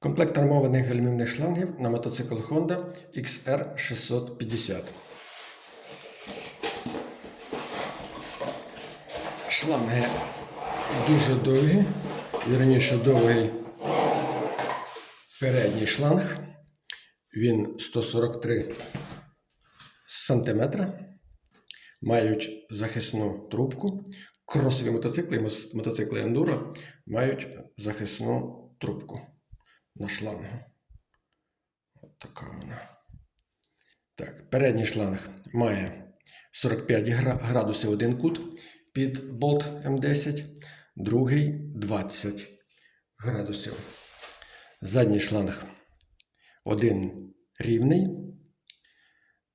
Комплект армованих гальмівних шлангів на мотоцикл Honda XR650. Шланги дуже довгі, вірніше довгий передній шланг. Він 143 сантиметра. Мають захисну трубку. Кросові мотоцикли мотоцикли ендуро мають захисну трубку на шлангу. От така вона. Так, передній шланг має 45 градусів один кут під болт М10, другий 20 градусів. Задній шланг один рівний,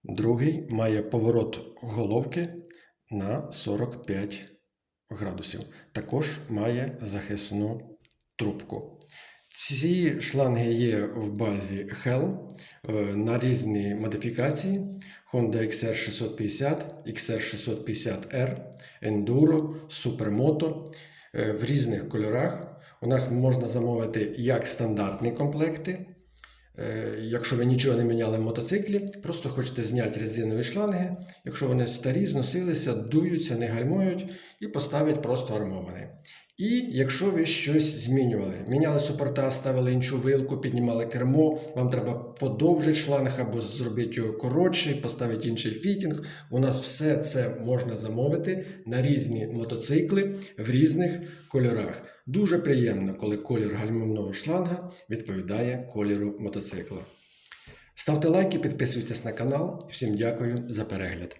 другий має поворот головки на 45 градусів. Також має захисну трубку. Ці шланги є в базі Hell е, на різні модифікації: Honda XR650, XR650R, Enduro, Supermoto е, в різних кольорах. У нас можна замовити як стандартні комплекти. Е, Якщо ви нічого не міняли в мотоциклі, просто хочете зняти резинові шланги. Якщо вони старі, зносилися, дуються, не гальмують і поставити просто армований. І якщо ви щось змінювали, міняли супорта, ставили іншу вилку, піднімали кермо, вам треба подовжити шланг або зробити його коротший, поставити інший фітінг. У нас все це можна замовити на різні мотоцикли в різних кольорах. Дуже приємно, коли колір гальмівного шланга відповідає кольору мотоцикла. Ставте лайки, підписуйтесь на канал. Всім дякую за перегляд.